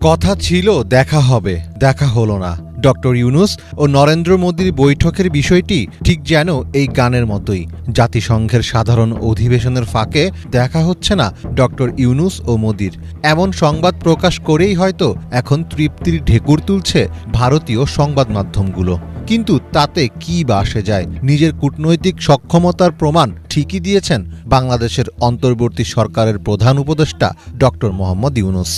কথা ছিল, দেখা হবে, দেখা হলো না। ডক্টর ইউনুস ও নরেন্দ্র মোদীর বৈঠকের বিষয়টি ঠিক যেন এই গানের মতোই। জাতিসংঘের সাধারণ অধিবেশনের ফাঁকে দেখা হচ্ছে না ডক্টর ইউনুস ও মোদীর। এমন সংবাদ প্রকাশ করেই হয়তো এখন তৃপ্তির ঢেকুর তুলছে ভারতীয় সংবাদ মাধ্যমগুলো। কিন্তু তাতে কি বা আসে যায়, নিজের কূটনৈতিক সক্ষমতার প্রমাণ ঠিকই দিয়েছেন বাংলাদেশের অন্তর্বর্তী সরকারের প্রধান উপদেষ্টা ডক্টর মোহাম্মদ ইউনুস।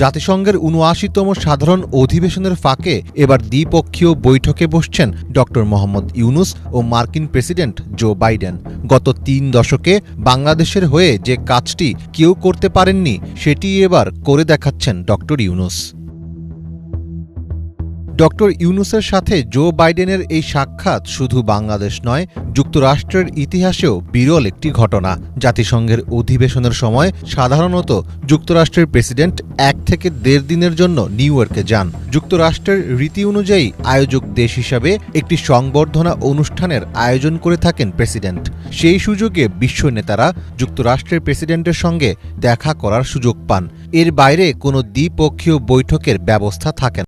জাতিসংঘের উনআশিতম সাধারণ অধিবেশনের ফাঁকে এবার দ্বিপক্ষীয় বৈঠকে বসছেন ড মোহাম্মদ ইউনুস ও মার্কিন প্রেসিডেন্ট জো বাইডেন। গত তিন দশকে বাংলাদেশের হয়ে যে কাজটি কেউ করতে পারেননি, সেটি এবার করে দেখাচ্ছেন ড ইউনুস। ডক্টর ইউনুসের সাথে জো বাইডেনের এই সাক্ষাৎ শুধু বাংলাদেশ নয়, যুক্তরাষ্ট্রের ইতিহাসেও বিরল একটি ঘটনা। জাতিসংঘের অধিবেশনের সময় সাধারণত যুক্তরাষ্ট্রের প্রেসিডেন্ট এক থেকে দেড় দিনের জন্য নিউ ইয়র্কে যান। যুক্তরাষ্ট্রের রীতি অনুযায়ী আয়োজক দেশ হিসাবে একটি সংবর্ধনা অনুষ্ঠানের আয়োজন করে থাকেন প্রেসিডেন্ট। সেই সুযোগে বিশ্ব নেতারা যুক্তরাষ্ট্রের প্রেসিডেন্টের সঙ্গে দেখা করার সুযোগ পান। এর বাইরে কোনো দ্বিপক্ষীয় বৈঠকের ব্যবস্থা থাকে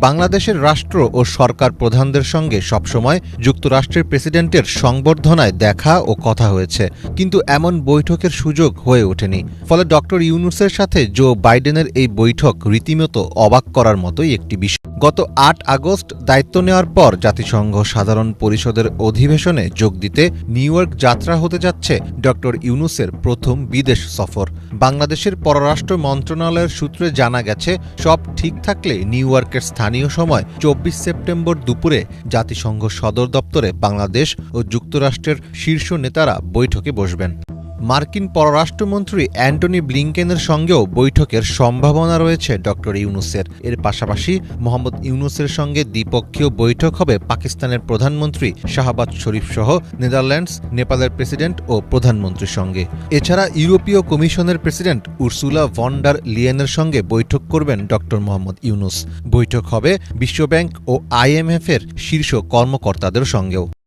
বাংলাদেশের রাষ্ট্র ও সরকার প্রধানদের সঙ্গে সবসময় যুক্তরাষ্ট্রের প্রেসিডেন্টের সংবর্ধনায় দেখা ও কথা হয়েছে। কিন্তু এমন বৈঠকের সুযোগ হয়ে ওঠেনি। ফলে ডক্টর ইউনুসের সাথে জো বাইডেনের এই বৈঠক রীতিমতো অবাক করার মতোই একটি বিষয়। গত আট আগস্ট দায়িত্ব নেওয়ার পর জাতিসংঘ সাধারণ পরিষদের অধিবেশনে যোগ দিতে নিউ ইয়র্ক যাত্রা হতে যাচ্ছে ডক্টর ইউনুসের প্রথম বিদেশ সফর। বাংলাদেশের পররাষ্ট্র মন্ত্রণালয়ের সূত্রে জানা গেছে, সব ঠিক থাকলে নিউ ইয়র্কের স্থানীয় সময় চব্বিশ সেপ্টেম্বর দুপুরে জাতিসংঘ সদর দপ্তরে বাংলাদেশ ও যুক্তরাষ্ট্রের শীর্ষ নেতারা বৈঠকে বসবেন। মার্কিন পররাষ্ট্রমন্ত্রী অ্যান্টনি ব্লিংকেনের সঙ্গেও বৈঠকের সম্ভাবনা রয়েছে ডক্টর ইউনুসের। এর পাশাপাশি মোহাম্মদ ইউনুসের সঙ্গে দ্বিপক্ষীয় বৈঠক হবে পাকিস্তানের প্রধানমন্ত্রী শাহবাজ শরীফ সহ নেদারল্যান্ডস, নেপালের প্রেসিডেন্ট ও প্রধানমন্ত্রীর সঙ্গে। এছাড়া ইউরোপীয় কমিশনের প্রেসিডেন্ট উর্সুলা ভন্ডার লিয়েনের সঙ্গে বৈঠক করবেন ডক্টর মোহাম্মদ ইউনুস। বৈঠক হবে বিশ্বব্যাংক ও আইএমএফের শীর্ষ কর্মকর্তাদের সঙ্গেও।